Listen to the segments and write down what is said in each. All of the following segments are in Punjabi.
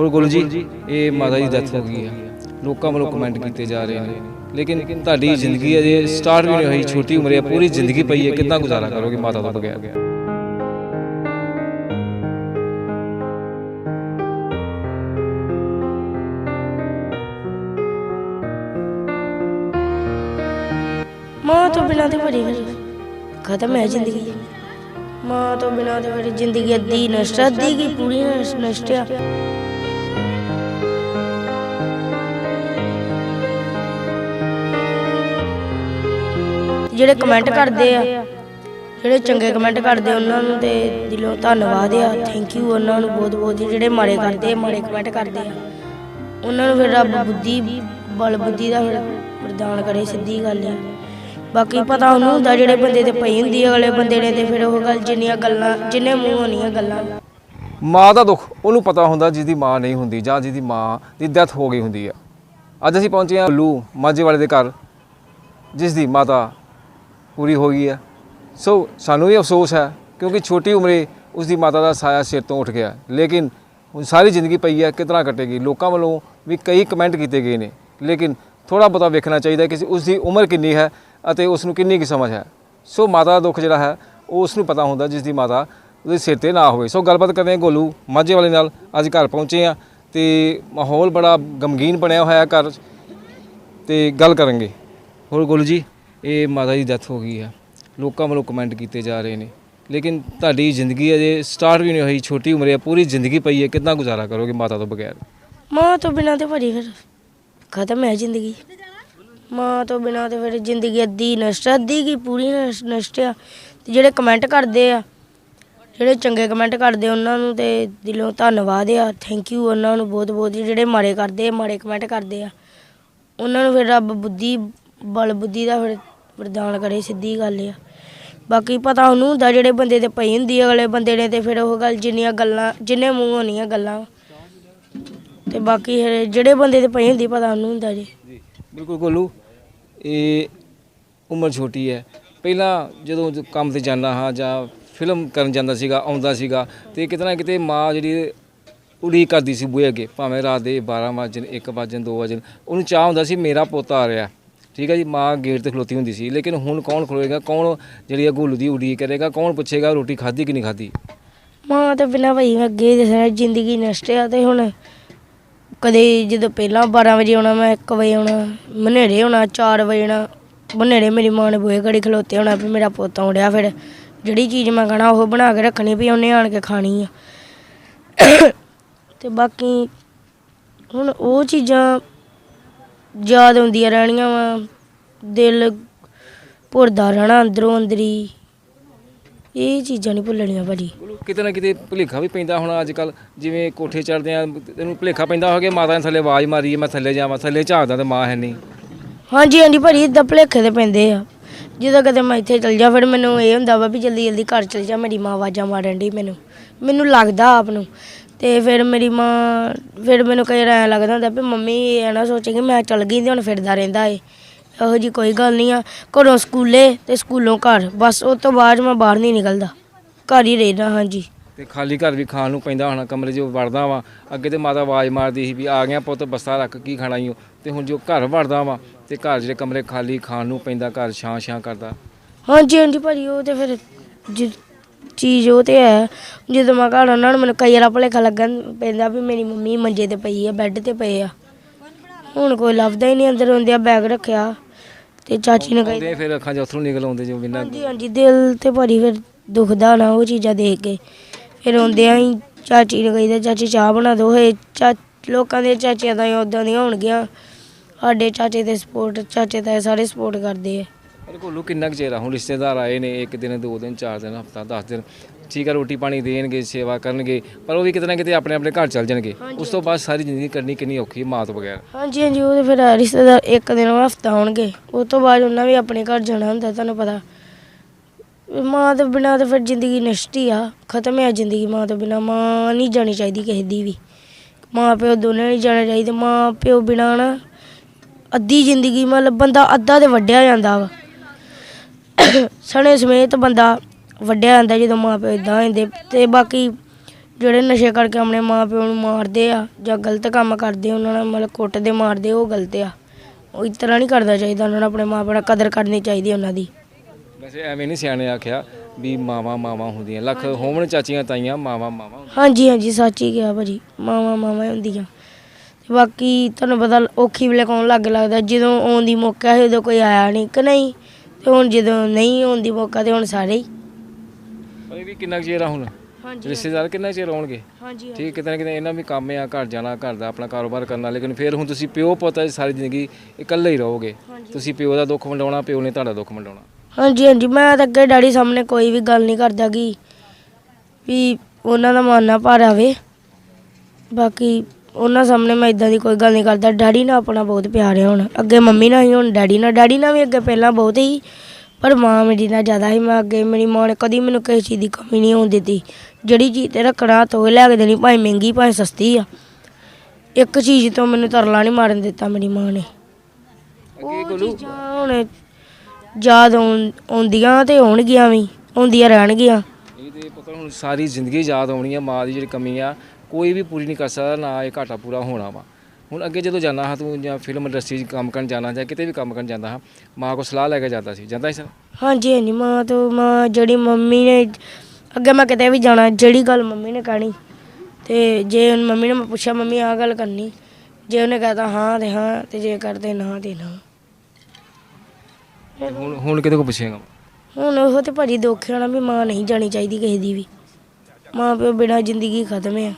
ਹੋਰ ਗੁਰੂ ਜੀ ਇਹ ਮਾਤਾ ਦੀ ਡੈਥ ਹੋ ਗਈ ਹੈ ਲੋਕਾਂ ਵੱਲੋਂ ਕਮੈਂਟ ਕੀਤੇ ਜਾ ਰਹੇ ਨੇ। ਲੇਕਿਨ ਤੁਹਾਡੀ ਜ਼ਿੰਦਗੀ ਅਜੇ ਸਟਾਰਟ ਵੀ ਨਹੀਂ ਹੋਈ ਛੋਟੀ ਉਮਰ ਹੈ ਪੂਰੀ ਜ਼ਿੰਦਗੀ ਪਈ ਹੈ ਕਿੰਨਾ ਗੁਜ਼ਾਰਾ ਕਰੋਗੇ ਮਾਤਾ ਤੋਂ ਬਗੈਰ? ਮਾਂ ਤੋਂ ਬਿਨਾਂ ਤੇ ਫਿਰ ਖਤਮ ਹੈ ਜ਼ਿੰਦਗੀ। ਮਾਂ ਤੋਂ ਬਿਨਾਂ ਤੇ ਫਿਰ ਜ਼ਿੰਦਗੀ ਅੱਧੀ ਨਸ਼ਟ ਅੱਧੀ ਕੀ ਪੂਰੀ ਨਸ਼- ਨਸ਼ਟ ਆ। ਜਿਹੜੇ ਕਮੈਂਟ ਕਰਦੇ ਆ ਜਿਹੜੇ ਚੰਗੇ ਕਮੈਂਟ ਕਰਦੇ ਉਹਨਾਂ ਨੂੰ ਤੇ ਦਿਲੋਂ ਧੰਨਵਾਦ ਆ। ਥੈਂਕ ਯੂ ਉਹਨਾਂ ਨੂੰ ਬਹੁਤ ਬਹੁਤ ਜਿਹੜੇ ਮਾੜੇ ਕਰਦੇ ਮਾੜੇ ਕਮੈਂਟ ਕਰਦੇ ਆ। ਉਹਨਾਂ ਨੂੰ ਫਿਰ ਰੱਬ ਬੁੱਧੀ ਬਲ ਬੁੱਧੀ ਦਾ ਫਿਰ ਵਰਦਾਨ ਕਰੇ ਸਿੱਧੀ ਗੱਲ ਆ। ਬਾਕੀ ਪਤਾ ਉਹਨੂੰ ਹੁੰਦਾ ਜਿਹੜੇ ਬੰਦੇ ਤੇ ਪਈ ਹੁੰਦੀ ਆ, ਅਗਲੇ ਬੰਦੇ ਨੇ ਤੇ ਫਿਰ ਉਹ ਗੱਲ ਜਿੰਨੀਆਂ ਗੱਲਾਂ ਜਿੰਨੇ ਮੂੰਹ ਹੋਣੀਆਂ ਗੱਲਾਂ ਮਾਂ ਦਾ ਦੁੱਖ ਉਹਨੂੰ ਪਤਾ ਹੁੰਦਾ ਜਿਹਦੀ ਮਾਂ ਨਹੀਂ ਹੁੰਦੀ ਜਾਂ ਜਿਹਦੀ ਮਾਂ ਦੀ ਡੈਥ ਹੋ ਗਈ ਹੁੰਦੀ ਹੈ ਅੱਜ ਅਸੀਂ ਪਹੁੰਚੇ ਹਾਂ ਲੂ ਮਾਝੇ ਵਾਲੇ ਦੇ ਘਰ ਜਿਸ ਦੀ ਮਾਤਾ ਪੂਰੀ ਹੋ ਗਈ ਹੈ ਸੋ ਸਾਨੂੰ ਵੀ ਅਫਸੋਸ ਹੈ, ਕਿਉਂਕਿ ਛੋਟੀ ਉਮਰੇ ਉਸ ਦੀ ਮਾਤਾ ਦਾ ਸਾਇਆ ਸਿਰ ਤੋਂ ਉੱਠ ਗਿਆ। ਲੇਕਿਨ ਹੁਣ ਸਾਰੀ ਜ਼ਿੰਦਗੀ ਪਈ ਹੈ, ਕਿਤਨਾ ਕੱਟੇਗੀ? ਲੋਕਾਂ ਵੱਲੋਂ ਵੀ ਕਈ ਕਮੈਂਟ ਕੀਤੇ ਗਏ ਨੇ। ਲੇਕਿਨ ਥੋੜਾ ਬਹੁਤਾ ਵੇਖਣਾ ਚਾਹੀਦਾ ਕਿ ਉਸ ਦੀ ਉਮਰ ਕਿੰਨੀ ਹੈ ਅਤੇ ਉਸ ਨੂੰ ਕਿੰਨੀ ਕੀ ਸਮਝ ਹੈ। ਸੋ ਮਾਤਾ ਦਾ ਦੁੱਖ ਜਿਹੜਾ ਹੈ, ਉਹ ਉਸ ਨੂੰ ਪਤਾ ਹੁੰਦਾ ਜਿਸ ਦੀ ਮਾਤਾ ਉਹਦੇ ਸਿਰ ਤੇ ਨਾ ਹੋਵੇ। ਸੋ ਗੱਲਬਾਤ ਕਰਦੇ ਹਾਂ ਗੋਲੂ ਮਾਝੇ ਵਾਲੇ ਨਾਲ। ਅੱਜ ਘਰ ਪਹੁੰਚੇ ਆ ਤੇ ਮਾਹੌਲ ਬੜਾ ਗਮਗੀਨ ਬਣਿਆ ਹੋਇਆ ਹੈ ਘਰ ਤੇ ਗੱਲ ਕਰਾਂਗੇ। ਹੋਰ ਗੋਲੂ ਜੀ? ਇਹ ਮਾਤਾ ਦੀ ਡੈਥ ਹੋ ਗਈ ਹੈ। ਲੋਕਾਂ ਵੱਲੋਂ ਕਮੈਂਟ ਕੀਤੇ ਜਾ ਰਹੇ ਨੇ। ਲੇਕਿਨ ਤੁਹਾਡੀ ਜ਼ਿੰਦਗੀ ਅਜੇ ਸਟਾਰਟ ਵੀ ਨਹੀਂ ਹੋਈ, ਛੋਟੀ ਉਮਰ ਹੈ, ਪੂਰੀ ਜ਼ਿੰਦਗੀ ਪਈ ਹੈ। ਕਿੰਨਾ ਗੁਜ਼ਾਰਾ ਕਰੋਗੇ ਮਾਤਾ ਤੋਂ ਬਗੈਰ? ਮਾਂ ਤੋਂ ਬਿਨਾਂ ਤੇ ਭਰੀ ਫਿਰ ਖਤਮ ਹੈ ਜ਼ਿੰਦਗੀ। ਮਾਂ ਤੋਂ ਬਿਨਾਂ ਤੇ ਫਿਰ ਜ਼ਿੰਦਗੀ ਅੱਧੀ ਨਸ਼ਟ ਅੱਧੀ ਕੀ ਪੂਰੀ ਨਸ਼ਟ ਆ। ਤੇ ਜਿਹੜੇ ਕਮੈਂਟ ਕਰਦੇ ਆ, ਜਿਹੜੇ ਚੰਗੇ ਕਮੈਂਟ ਕਰਦੇ ਉਹਨਾਂ ਨੂੰ ਤੇ ਦਿਲੋਂ ਧੰਨਵਾਦ ਆ। ਥੈਂਕ ਯੂ ਉਹਨਾਂ ਨੂੰ ਬਹੁਤ ਬਹੁਤ ਜਿਹੜੇ ਮਾੜੇ ਕਰਦੇ ਮਾੜੇ ਕਮੈਂਟ ਕਰਦੇ ਆ, ਉਹਨਾਂ ਨੂੰ ਫਿਰ ਰੱਬ ਬੁੱਧੀ ਬਲ ਬੁੱਧੀ ਦਾ ਫਿਰ ਵਰਦਾਨ ਕਰੇ ਸਿੱਧੀ ਗੱਲ ਆ। ਬਾਕੀ ਪਤਾ ਉਹਨੂੰ ਹੁੰਦਾ ਜਿਹੜੇ ਬੰਦੇ ਤੇ ਪਈ ਹੁੰਦੀ ਆ, ਅਗਲੇ ਬੰਦੇ ਨੇ ਤੇ ਫਿਰ ਉਹ ਗੱਲ ਜਿੰਨੀਆਂ ਗੱਲਾਂ ਜਿੰਨੇ ਮੂੰਹ ਹੋਣੀਆਂ ਗੱਲਾਂ। ਤੇ ਬਾਕੀ ਫਿਰ ਜਿਹੜੇ ਬੰਦੇ ਤੇ ਪਈ ਹੁੰਦੀ ਪਤਾ ਉਹਨੂੰ ਹੁੰਦਾ ਜੀ। ਜੀ ਬਿਲਕੁਲ ਗੋਲੂ ਇਹ ਉਮਰ ਛੋਟੀ ਹੈ। ਪਹਿਲਾਂ ਜਦੋਂ ਜ- ਕੰਮ ਤੇ ਜਾਂਦਾ ਹਾਂ ਜਾਂ ਫਿਲਮ ਕਰਨ ਜਾਂਦਾ ਸੀਗਾ ਆਉਂਦਾ ਸੀਗਾ ਤੇ ਕਿਤੇ ਨਾ ਕਿਤੇ ਮਾਂ ਜਿਹੜੀ ਉਡੀਕ ਕਰਦੀ ਸੀ ਬੂਹੇ ਅੱਗੇ ਭਾਵੇਂ ਰਾਤ ਦੇ 12 ਵਜੇ 1 ਵਜੇ 2 ਵਜੇ ਉਹਨੂੰ ਚਾਹ ਹੁੰਦਾ ਸੀ ਮੇਰਾ ਪੋਤਾ ਆ ਰਿਹਾ। ਠੀਕ ਹੈ ਜੀ, ਮਾਂ ਗੇਟ ਤੇ ਖਲੋਤੀ ਹੁੰਦੀ ਸੀ, ਲੇਕਿਨ ਹੁਣ ਕੌਣ ਖਲੋਏਗਾ, ਕੌਣ ਜਿਹੜੀ ਆ ਗੋਲੂ ਦੀ ਉਡੀਕ ਕਰੇਗਾ, ਕੌਣ ਪੁੱਛੇਗਾ ਰੋਟੀ ਖਾਧੀ ਕਿ ਨਹੀਂ ਖਾਧੀ? ਮਾਂ ਤੇ ਬਿਨਾਂ ਭਾਈ ਮੈਂ ਅੱਗੇ ਹੀ ਦੱਸਣਾ, ਜ਼ਿੰਦਗੀ ਨਸ਼ਟ ਆ ਤੇ ਹੁਣ ਕਦੇ ਜਦੋਂ ਪਹਿਲਾਂ 12 ਵਜੇ ਆਉਣਾ, ਮੈਂ 1 ਵਜੇ ਆਉਣਾ ਮਨੇਰੇ ਹੋਣਾ 4 ਵਜੇ ਆਉਣਾ ਮਨੇਰੇ ਮੇਰੀ ਮਾਂ ਨੇ ਬੂਹੇ ਘੜੀ ਖਲੋਤੇ ਹੋਣਾ ਵੀ ਮੇਰਾ ਪੁੱਤ ਆਉਂਦਿਆ ਫਿਰ, ਜਿਹੜੀ ਚੀਜ਼ ਮੈਂ ਕਹਣਾ ਉਹ ਬਣਾ ਕੇ ਰੱਖਣੀ ਵੀ ਉਹਨੇ ਆਣ ਕੇ ਖਾਣੀ ਆ। ਤੇ ਬਾਕੀ ਹੁਣ ਉਹ ਚੀਜ਼ਾਂ ਯਾਦ ਹੁੰਦੀਆਂ ਰਹਿਣੀਆਂ ਵਾ। ਦਿਲ ਭੁਰਦਾ ਰਹਿਣਾ ਅੰਦਰੋਂ ਅੰਦਰੀ। ਇਹ ਚੀਜ਼ਾਂ ਨਹੀਂ ਭੁੱਲਣੀਆਂ ਭਾਜੀ। ਕਿਤੇ ਨਾ ਕਿਤੇ ਭੁਲੇਖਾ ਵੀ ਪੈਂਦਾ ਹੁਣ ਅੱਜ ਕੱਲ ਜਿਵੇਂ ਕੋਠੇ ਚੜਦੇ ਆ ਤੈਨੂੰ ਭੁਲੇਖਾ ਪੈਂਦਾ ਹੋ ਗਿਆ ਮਾਤਾ ਨੇ ਥੱਲੇ ਆਵਾਜ਼ ਮਾਰੀ ਮੈਂ ਥੱਲੇ ਜਾਵਾਂ ਥੱਲੇ ਝਾਕਦਾ ਤੇ ਮਾਂ ਹੈ ਨਹੀਂ। ਹਾਂਜੀ ਹਾਂਜੀ ਭਾਜੀ ਇਦਾਂ ਭੁਲੇਖੇ ਤੇ ਪੈਂਦੇ ਆ। ਜਦੋਂ ਕਦੇ ਮੈਂ ਇੱਥੇ ਚਲ ਜਾ ਫਿਰ ਮੈਨੂੰ ਇਹ ਹੁੰਦਾ ਵਾ ਵੀ ਜਲਦੀ ਜਲਦੀ ਘਰ ਚਲ ਜਾ ਮੇਰੀ ਮਾਂ ਆਵਾਜ਼ਾਂ ਮਾਰਨ ਦੀ ਮੈਨੂੰ। ਮੈਨੂੰ ਲੱਗਦਾ ਆਪ ਨੂੰ। ਤੇ ਫਿਰ ਮੇਰੀ ਮਾਂ ਫਿਰ ਮੈਨੂੰ ਕਈ ਐਂ ਲੱਗਦਾ ਹੁੰਦਾ ਵੀ ਮੰਮੀ ਇਹ ਨਾ ਸੋਚੇ ਕਿ ਮੈਂ ਚਲ ਗਈ ਤੇ ਹੁਣ ਫਿਰਦਾ ਰਹਿੰਦਾ ਏ। ਇਹੋ ਜੀ ਕੋਈ ਗੱਲ ਨਹੀਂ ਆ। ਘਰੋਂ ਸਕੂਲੇ ਤੇ ਸਕੂਲੋਂ ਘਰ। ਬਸ ਉਸ ਤੋਂ ਬਾਅਦ ਮੈਂ ਬਾਹਰ ਨਹੀਂ ਨਿਕਲਦਾ। ਘਰ ਹੀ ਰਹਿਣਾ ਹਾਂਜੀ। ਤੇ ਖਾਲੀ ਘਰ ਵੀ ਖਾਣ ਨੂੰ ਪੈਂਦਾ ਹੋਣਾ ਕਮਰੇ 'ਚ ਵੜਦਾ ਵਾਂ। ਅੱਗੇ ਤੇ ਮਾਤਾ ਆਵਾਜ਼ ਮਾਰਦੀ ਸੀ ਵੀ ਆ ਗਿਆ ਪੁੱਤ ਬਸਤਾ ਰੱਖ ਕੀ ਖਾਣਾ ਈ ਓ? ਤੇ ਹੁਣ ਜੋ ਘਰ ਵੜਦਾ ਵਾਂ ਤੇ ਘਰ ਜਿਹੜੇ ਕਮਰੇ ਖਾਲੀ ਖਾਣ ਨੂੰ ਪੈਂਦਾ ਘਰ ਛਾਂ ਛਾਂ ਕਰਦਾ। ਹਾਂਜੀ ਹਾਂਜੀ ਭਾਜੀ ਉਹ ਤੇ ਫਿਰ ਜਿ- ਚੀਜ਼ ਉਹ ਤੇ ਹੈ। ਜਦੋਂ ਮੈਂ ਘਰ ਉਹਨਾਂ ਨੂੰ ਮੈਨੂੰ ਕਈ ਵਾਰ ਭੁਲੇਖਾ ਲੱਗਣ ਪੈਂਦਾ ਵੀ ਮੇਰੀ ਮੰਮੀ ਮੰਜੇ ਤੇ ਪਈ ਆ ਬੈੱਡ ਤੇ ਪਏ ਆ। ਹੁਣ ਕੋਈ ਲੱਭਦਾ ਹੀ ਨਹੀਂ ਅੰਦਰ ਹੁੰਦਿਆ ਬੈਗ ਰੱਖਿਆ। ਤੇ ਚਾਚੀ ਨੇ ਕਹੀ ਆਉਂਦੇ ਫਿਰ ਅੱਖਾਂ 'ਚ ਅਥਰੂ ਨਿਕਲ ਆਉਂਦੇ ਜੋ ਬਿਨਾਂ ਹਾਂਜੀ ਹਾਂਜੀ ਦਿਲ ਤੇ ਭਾਰੀ ਫਿਰ ਦੁਖਦਾ ਨਾ ਉਹ ਚੀਜ਼ਾਂ ਦੇਖ ਕੇ। ਫਿਰ ਆਉਂਦਿਆਂ ਹੀ ਚਾਚੀ ਨੂੰ ਕਹੀਦਾ ਚਾਚੀ ਚਾਹ ਬਣਾ ਦਿਓ ਹੋਏ ਚਾ ਲੋਕਾਂ ਦੇ ਚਾਚੀਆਂ ਤਾਂ ਉਦਾਂ ਦੀਆਂ ਹੋਣਗੀਆਂ। ਸਾਡੇ ਚਾਚੇ ਦੇ ਸਪੋਰਟ ਚਾਚੇ ਤਾਂ ਸਾਰੇ ਸਪੋਰਟ ਕਰਦੇ ਆ। ਕੋਲੂ ਕਿੰਨਾ ਕੁ ਚਿਰ ਆ ਹੁਣ ਰਿਸ਼ਤੇਦਾਰ ਆਏ ਨੇ ਇੱਕ ਦਿਨ ਦੋ ਦਿਨ ਚਾਰ ਦਿਨ ਹਫਤਾ 10 ਦਿਨ ਠੀਕ ਆ ਰੋਟੀ ਪਾਣੀ ਦੇਣਗੇ ਸੇਵਾ ਕਰਨਗੇ ਪਰ ਉਹ ਵੀ ਕਿਤੇ ਨਾ ਕਿਤੇ ਆਪਣੇ ਆਪਣੇ ਘਰ ਚੱਲ ਜਾਣਗੇ। ਉਸ ਤੋਂ ਬਾਅਦ ਸਾਰੀ ਜ਼ਿੰਦਗੀ ਕਰਨੀ ਕਿੰਨੀ ਔਖੀ ਹੈ ਮਾਂ ਤੋਂ ਬਗੈਰ ਹਾਂਜੀ ਹਾਂਜੀ ਉਹ ਤੇ ਫਿਰ ਰਿਸ਼ਤੇਦਾਰ ਇੱਕ ਦਿਨ ਹਫਤਾ ਹੋਣਗੇ। ਉਸ ਤੋਂ ਬਾਅਦ ਉਹਨਾਂ ਵੀ ਆਪਣੇ ਘਰ ਜਾਣਾ ਹੁੰਦਾ ਤੁਹਾਨੂੰ ਪਤਾ। ਮਾਂ ਤੋਂ ਬਿਨਾਂ ਤਾਂ ਫਿਰ ਜ਼ਿੰਦਗੀ ਨਸ਼ਟ ਹੀ ਆ। ਖਤਮ ਹੈ ਜ਼ਿੰਦਗੀ ਮਾਂ ਤੋਂ ਬਿਨਾਂ। ਮਾਂ ਨਹੀਂ ਜਾਣੀ ਚਾਹੀਦੀ ਕਿਸੇ ਦੀ ਵੀ। ਮਾਂ ਪਿਓ ਦੋਨੇ ਨਹੀਂ ਜਾਣੇ ਚਾਹੀਦੇ। ਮਾਂ ਪਿਓ ਬਿਨਾਂ ਨਾ ਅੱਧੀ ਜ਼ਿੰਦਗੀ ਮਤਲਬ ਬੰਦਾ ਅੱਧਾ ਤੇ ਵੱਡਿਆ ਜਾਂਦਾ ਵਾ। ਸਣੇ ਸਮੇਤ ਬੰਦਾ ਵੱਡਿਆ ਜਾਂਦਾ ਜਦੋਂ ਮਾਂ ਪਿਓ ਇਦਾਂ ਹੁੰਦੇ ਤੇ ਬਾਕੀ ਜਿਹੜੇ ਨਸ਼ੇ ਕਰਕੇ ਆਪਣੇ ਮਾਂ ਪਿਓ ਨੂੰ ਮਾਰਦੇ ਆ ਜਾਂ ਗਲਤ ਕੰਮ ਕਰਦੇ ਉਹਨਾਂ ਨਾਲ ਮਤਲਬ ਕੁੱਟਦੇ ਮਾਰਦੇ ਉਹ ਗਲਤ ਆ। ਉਹ ਇਸ ਤਰ੍ਹਾਂ ਨਹੀਂ ਕਰਦਾ ਚਾਹੀਦਾ ਉਹਨਾਂ ਨੂੰ ਆਪਣੇ ਮਾਂ ਪਿਓ ਨਾਲ ਕਦਰ ਕਰਨੀ ਚਾਹੀਦੀ ਉਹਨਾਂ ਦੀ। ਵੈਸੇ ਐਵੇਂ ਨਹੀਂ ਸਿਆਣੇ ਆਖਿਆ ਵੀ ਮਾਵਾਂ ਮਾਵਾਂ ਹੁੰਦੀਆਂ। ਲੱਖ ਹੋਵਣ ਚਾਚੀਆਂ ਤਾਈਆਂ ਮਾਵਾਂ ਮਾਵਾਂ। ਹਾਂਜੀ ਹਾਂਜੀ ਸੱਚ ਹੀ ਕਿਹਾ ਭਾਜੀ ਮਾਵਾਂ ਮਾਵਾਂ ਹੁੰਦੀਆਂ। ਤੇ ਬਾਕੀ ਤੁਹਾਨੂੰ ਪਤਾ ਔਖੀ ਵੇਲੇ ਕੌਣ ਲੱਗ ਲੱਗਦਾ ਜਦੋਂ ਆਉਣ ਦੀ ਮੌਕਾ ਸੀ ਉਦੋਂ ਕੋਈ ਆਇਆ ਨਹੀਂ ਕਿ ਨਹੀਂ? ਤੇ ਹੁਣ ਜਦੋਂ ਨਹੀਂ ਆਉਣ ਦੀ ਮੌਕਾ ਤੇ ਹੁਣ ਸਾਰੇ ਹੀ। ਪਰ ਇਹ ਵੀ ਕਿੰਨਾ ਕੁ ਚਿਰ ਆ ਹੁਣ? ਹਾਂਜੀ ਰਿਸ਼ਤੇਦਾਰ ਕਿੰਨਾ ਚਿਰ ਆਉਣਗੇ? ਹਾਂਜੀ ਠੀਕ ਕਿਤੇ ਨਾ ਕਿਤੇ ਇਹਨਾਂ ਵੀ ਕੰਮ ਆ ਘਰ ਜਾਣਾ ਘਰ ਦਾ ਆਪਣਾ ਕਾਰੋਬਾਰ ਕਰਨਾ ਲੇਕਿਨ ਫਿਰ ਹੁਣ ਤੁਸੀਂ ਪਿਓ ਪੁੱਤ ਸਾਰੀ ਜ਼ਿੰਦਗੀ ਇਕੱਲੇ ਹੀ ਰਹੋਗੇ। ਤੁਸੀਂ ਪਿਓ ਦਾ ਦੁੱਖ ਵੰਡਾਉਣਾ ਪਿਓ ਨੇ ਤੁਹਾਡਾ ਦੁੱਖ ਵੰਡਾਉਣਾ। ਹਾਂਜੀ ਹਾਂਜੀ। ਮੈਂ ਤਾਂ ਅੱਗੇ ਡੈਡੀ ਸਾਹਮਣੇ ਕੋਈ ਵੀ ਗੱਲ ਨਹੀਂ ਕਰਦਾ ਕਿ ਵੀ ਉਹਨਾਂ ਦਾ ਮਨ ਨਾ ਭਰ ਆਵੇ। ਬਾਕੀ ਉਹਨਾਂ ਸਾਹਮਣੇ ਮੈਂ ਇਦਾਂ ਦੀ ਕੋਈ ਗੱਲ ਨਹੀਂ ਕਰਦਾ। ਡੈਡੀ ਨਾਲ ਆਪਣਾ ਬਹੁਤ ਪਿਆਰ ਹੈ ਹੁਣ। ਅੱਗੇ ਮੰਮੀ ਨਾਲ ਹੀ ਹੁਣ ਡੈਡੀ ਨਾਲ। ਡੈਡੀ ਨਾਲ ਵੀ ਅੱਗੇ ਪਹਿਲਾਂ ਬਹੁਤ ਹੀ ਪਰ ਮਾਂ ਮੇਰੀ ਨਾਲ ਜ਼ਿਆਦਾ ਹੀ ਮੈਂ ਅੱਗੇ ਮੇਰੀ ਮਾਂ ਨੇ ਕਦੀ ਮੈਨੂੰ ਕਿਸੇ ਚੀਜ਼ ਦੀ ਕਮੀ ਨਹੀਂ ਹੋਣ ਦਿੱਤੀ। ਜਿਹੜੀ ਚੀਜ਼ ਤੇ ਰੱਖਣਾ ਤੋ ਲੈ ਕੇ ਦੇਣੀ ਭਾਵੇਂ ਮਹਿੰਗੀ ਭਾਵੇਂ ਸਸਤੀ ਆ। ਇੱਕ ਚੀਜ਼ ਤੋਂ ਮੈਨੂੰ ਤਰਲਾ ਨਹੀਂ ਮਾਰਨ ਦਿੱਤਾ ਮੇਰੀ ਮਾਂ ਨੇ। ਅੱਗੇ ਗੋਲੂ ਹੁਣ ਯਾਦ ਆਉਣ- ਆਉਂਦੀਆਂ ਤੇ ਆਉਣਗੀਆਂ ਵੀ ਆਉਂਦੀਆਂ ਰਹਿਣਗੀਆਂ। ਇਹ ਤੇ ਪਤਾ ਹੁਣ ਸਾਰੀ ਜ਼ਿੰਦਗੀ ਯਾਦ ਆਉਣੀ ਆ ਮਾਂ ਦੀ ਜਿਹੜੀ ਕਮੀ ਆ ਕੋਈ ਵੀ ਪੂਰੀ ਨਹੀਂ ਕਰ ਸਕਦਾ ਨਾ ਇਹ ਘਾਟਾ ਪੂਰਾ ਹੋਣਾ ਵਾ। ਹੁਣ ਅੱਗੇ ਜਦੋਂ ਜਾਣਾ ਹਾਂ ਤੂੰ ਜਾਂ ਫਿਲਮ ਇੰਡਸਟਰੀ 'ਚ ਕੰਮ ਕਰਨ ਜਾਣਾ ਜਾਂ ਕਿਤੇ ਵੀ ਕੰਮ ਕਰਨ ਜਾਂਦਾ ਹਾਂ ਮਾਂ ਕੋ ਸਲਾਹ ਲੈ ਕੇ ਜਾਂਦਾ ਸੀ। ਜਾਂਦਾ ਸੀ ਸਰ? ਹਾਂਜੀ ਹਾਂਜੀ ਮਾਂ ਤੋਂ ਮਾਂ ਜਿਹੜੀ ਮੰਮੀ ਨੇ ਅੱਗੇ ਮੈਂ ਕਿਤੇ ਵੀ ਜਾਣਾ ਜਿਹੜੀ ਗੱਲ ਮੰਮੀ ਨੇ ਕਹਿਣੀ ਤੇ ਜੇ ਹੁਣ ਮੰਮੀ ਨੇ ਮੈਂ ਪੁੱਛਿਆ ਮੰਮੀ ਆਹ ਗੱਲ ਕਰਨੀ। ਜੇ ਉਹਨੇ ਕਹਤਾ ਹਾਂ ਤੇ ਹਾਂ ਤੇ ਜੇ ਕਰਦੇ ਨਾ ਤੇ ਨਾ। ਤੇ ਹੁਣ ਹੁਣ ਕਿਤੇ ਕੋ ਪੁੱਛੇਗਾ? ਹੁਣ ਉਹ ਤੇ ਭਾਜੀ ਦੁੱਖ ਆਣਾ ਵੀ ਮਾਂ ਨਹੀਂ ਜਾਣੀ ਚਾਹੀਦੀ ਕਿਸੇ ਦੀ ਵੀ। ਮਾਂ ਪਿਓ ਬਿਨਾਂ ਜ਼ਿੰਦਗੀ ਖਤਮ ਆ।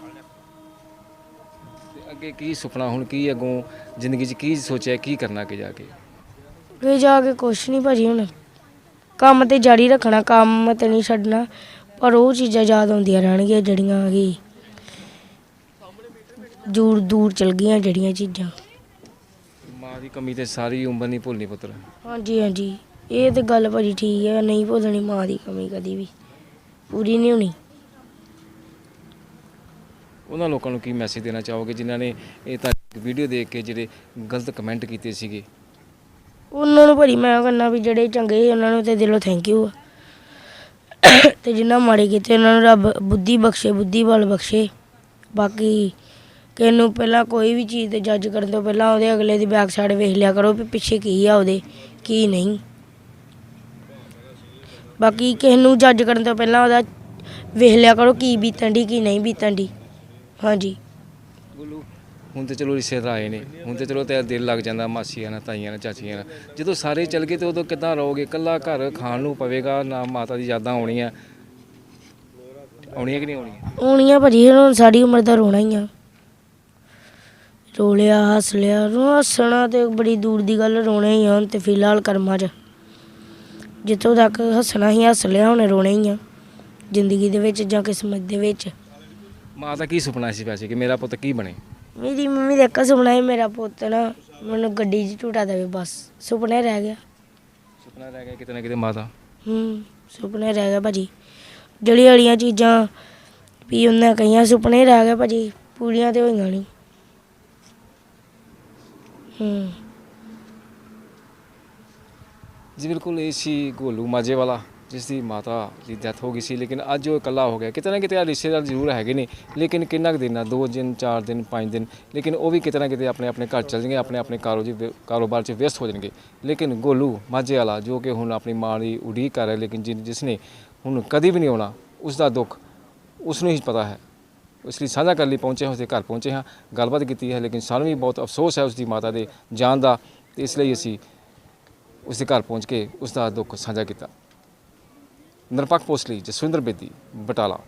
ਅੱਗੇ ਕੀ ਸੁਪਨਾ ਹੁਣ ਕੀ ਅੱਗੋਂ ਜ਼ਿੰਦਗੀ 'ਚ ਕੀ ਸੋਚਿਆ ਕੀ ਕਰਨਾ ਅੱਗੇ ਜਾ ਕੇ? ਵੇ ਜਾ ਕੇ ਕੁਛ ਨਹੀਂ ਭਾਜੀ ਹੁਣ। ਕੰਮ ਤੇ ਜਾਰੀ ਰੱਖਣਾ ਕੰਮ ਤੇ ਨਹੀਂ ਛੱਡਣਾ ਪਰ ਉਹ ਚੀਜ਼ਾਂ ਯਾਦ ਆਉਂਦੀਆਂ ਰਹਿਣਗੀਆਂ ਜਿਹੜੀਆਂ ਕਿ ਦੂਰ ਦੂਰ ਚਲ ਗਈਆਂ ਜਿਹੜੀਆਂ ਚੀਜ਼ਾਂ। ਮਾਂ ਦੀ ਕਮੀ ਤੇ ਸਾਰੀ ਉਮਰ ਨਹੀਂ ਭੁੱਲਣੀ ਪੁੱਤਰ। ਹਾਂਜੀ ਹਾਂਜੀ। ਇਹ ਤੇ ਗੱਲ ਭਾਜੀ ਠੀਕ ਹੈ ਨਹੀਂ ਭੁੱਲਣੀ ਮਾਂ ਦੀ ਕਮੀ ਕਦੀ ਵੀ। ਪੂਰੀ ਨਹੀਂ ਹੋਣੀ। ਉਹਨਾਂ ਲੋਕਾਂ ਨੂੰ ਕੀ ਮੈਸੇਜ ਦੇਣਾ ਚਾਹੋਗੇ ਜਿਨ੍ਹਾਂ ਨੇ ਇਹ ਤਾਂ ਵੀਡੀਓ ਦੇਖ ਕੇ ਜਿਹੜੇ ਗਲਤ ਕਮੈਂਟ ਕੀਤੇ ਸੀਗੇ? ਉਹਨਾਂ ਨੂੰ ਭਾਜੀ ਮੈਂ ਕਹਿੰਦਾ ਵੀ ਜਿਹੜੇ ਚੰਗੇ ਸੀ ਉਹਨਾਂ ਨੂੰ ਤੇ ਦਿਲੋਂ ਥੈਂਕ ਯੂ ਤੇ ਜਿਨ੍ਹਾਂ ਮਾੜੇ ਕੀਤੇ ਉਹਨਾਂ ਨੂੰ ਰੱਬ ਬੁੱਧੀ ਬਖਸ਼ੇ, ਬੁੱਧੀ ਬਲ ਬਖਸ਼ੇ। ਬਾਕੀ ਕਿਸੇ ਨੂੰ ਪਹਿਲਾਂ ਕੋਈ ਵੀ ਚੀਜ਼ ਤੇ ਜੱਜ ਕਰਨ ਤੋਂ ਪਹਿਲਾਂ ਉਹਦੇ ਅਗਲੇ ਦੀ ਬੈਕ ਸਾਈਡ ਵੇਖ ਲਿਆ ਕਰੋ ਵੀ ਪਿੱਛੇ ਕੀ ਆ ਉਹਦੇ, ਕੀ ਨਹੀਂ। ਬਾਕੀ ਕਿਸੇ ਨੂੰ ਜੱਜ ਕਰਨ ਤੋਂ ਪਹਿਲਾਂ ਉਹਦਾ ਵੇਖ ਲਿਆ ਕਰੋ ਕੀ ਬੀਤਣ ਦੀ ਕੀ ਨਹੀਂ ਬੀਤਣ ਦੀ ਹਾਂਜੀ। ਬੋਲੂ ਹੁਣ ਤੇ ਚਲੋ ਰਿਸ਼ਤੇਦਾਰ ਆਏ ਨੇ। ਹੁਣ ਤੇ ਚਲੋ ਤੇ ਦਿਲ ਲੱਗ ਜਾਂਦਾ ਮਾਸੀਆਂ ਨਾਲ ਤਾਈਆਂ ਨਾਲ ਚਾਚੀਆਂ ਨਾਲ। ਜਦੋਂ ਸਾਰੇ ਚਲ ਗਏ ਤੇ ਉਦੋਂ ਕਿੱਦਾਂ ਰਹੋਗੇ? ਇਕੱਲਾ ਘਰ ਖਾਣ ਨੂੰ ਪਵੇਗਾ ਨਾ ਮਾਤਾ ਦੀ ਯਾਦਾਂ ਆਉਣੀਆਂ? ਆਉਣੀਆਂ ਕਿ ਨਹੀਂ ਆਉਣੀਆਂ? ਆਉਣੀਆਂ ਭਾਜੀ ਹੁਣ ਸਾਰੀ ਉਮਰ ਦਾ ਰੋਣਾ ਹੀ ਆ। ਰੋ ਲਿਆ ਹੱਸ ਲਿਆ ਹੱਸਣਾ ਤੇ ਬੜੀ ਦੂਰ ਦੀ ਗੱਲ ਰੋਣਾ ਹੀ ਆ ਹੁਣ ਤੇ ਫਿਲਹਾਲ ਕਰਮਾਂ 'ਚ। ਜਿੱਥੋਂ ਤੱਕ ਹੱਸਣਾ ਹੀ ਹੱਸ ਲਿਆ ਹੁਣ ਰੋਣਾ ਹੀ ਆ। ਜ਼ਿੰਦਗੀ ਦੇ ਵਿੱਚ ਜਾਂ ਕਿਸਮਤ ਦੇ ਵਿੱਚ। ਮਾਂ ਦਾ ਕੀ ਸੁਪਨਾ ਸੀ ਵੈਸੇ ਕਿ ਮੇਰਾ ਪੁੱਤ ਕੀ ਬਣੇ? ਮੇਰੀ ਮੰਮੀ ਦਾ ਇੱਕ ਸੁਪਨਾ ਹੈ ਮੇਰਾ ਪੁੱਤ ਨਾ ਮੈਨੂੰ ਗੱਡੀ 'ਚ ਝੂਟਾ ਦੇਵੇ ਬਸ। ਸੁਪਨਾ ਹੀ ਰਹਿ ਗਿਆ। ਸੁਪਨਾ ਰਹਿ ਗਿਆ ਕਿਤੇ ਨਾ ਕਿਤੇ ਮਾਤਾ। ਹੂੰ ਸੁਪਨਾ ਹੀ ਰਹਿ ਗਿਆ ਭਾਜੀ। ਜਿਹੜੀ ਵਾਲੀਆਂ ਚੀਜ਼ਾਂ ਵੀ ਉਹਨਾਂ ਕਈਆਂ ਸੁਪਨੇ ਰਹਿ ਗਏ ਭਾਜੀ ਪੂਰੀਆਂ ਤੇ ਹੋਈਆਂ ਨਹੀਂ। ਹੂੰ। ਜੀ ਬਿਲਕੁਲ ਇਹ ਸੀ ਗੋਲੂ ਮਾਝੇ ਵਾਲਾ। ਜਿਸ ਦੀ ਮਾਤਾ ਦੀ ਡੈਥ ਹੋ ਗਈ ਸੀ, ਲੇਕਿਨ ਅੱਜ ਉਹ ਇਕੱਲਾ ਹੋ ਗਿਆ। ਕਿਤੇ ਨਾ ਕਿਤੇ ਆ ਰਿਸ਼ਤੇਦਾਰ ਜ਼ਰੂਰ ਹੈਗੇ ਨੇ, ਲੇਕਿਨ ਕਿੰਨਾ ਕੁ ਦਿਨ ਆ? ਦੋ ਦਿਨ, ਚਾਰ ਦਿਨ, ਪੰਜ ਦਿਨ? ਲੇਕਿਨ ਉਹ ਵੀ ਕਿਤੇ ਨਾ ਕਿਤੇ ਆਪਣੇ ਆਪਣੇ ਘਰ ਚੱਲ ਜਾਣਗੇ, ਆਪਣੇ ਆਪਣੇ ਕਾਰੋ ਕਾਰੋਬਾਰ 'ਚ ਵਿਅਸਤ ਹੋ ਜਾਣਗੇ। ਲੇਕਿਨ ਗੋਲੂ ਮਾਝੇ ਵਾਲਾ ਜੋ ਕਿ ਹੁਣ ਆਪਣੀ ਮਾਂ ਦੀ ਉਡੀਕ ਕਰ ਰਿਹਾ, ਲੇਕਿਨ ਜਿ- ਜਿਸ ਨੇ ਹੁਣ ਕਦੀ ਵੀ ਨਹੀਂ ਆਉਣਾ ਉਸ ਦਾ ਦੁੱਖ ਉਸ ਨੂੰ ਹੀ ਪਤਾ ਹੈ। ਉਸ ਲਈ ਸਾਂਝਾ ਕਰਨ ਲਈ ਪਹੁੰਚੇ ਹਾਂ, ਉਸਦੇ ਘਰ ਪਹੁੰਚੇ ਹਾਂ। ਗੱਲਬਾਤ ਕੀਤੀ ਹੈ, ਲੇਕਿਨ ਸਾਨੂੰ ਵੀ ਬਹੁਤ ਅਫਸੋਸ ਹੈ ਉਸ ਦੀ ਮਾਤਾ ਦੇ ਜਾਣ ਦਾ, ਤੇ ਇਸ ਲਈ ਅਸੀਂ ਉਸ ਦੇ ਘਰ ਪਹੁੰਚ ਕੇ ਉਸ ਦਾ ਦੁੱਖ ਸਾਂਝਾ ਕੀਤਾ। ਨਿਰਪੱਖ ਪੋਸਟ ਲਈ ਜਸਵਿੰਦਰ ਬੇਦੀ ਬਟਾਲਾ।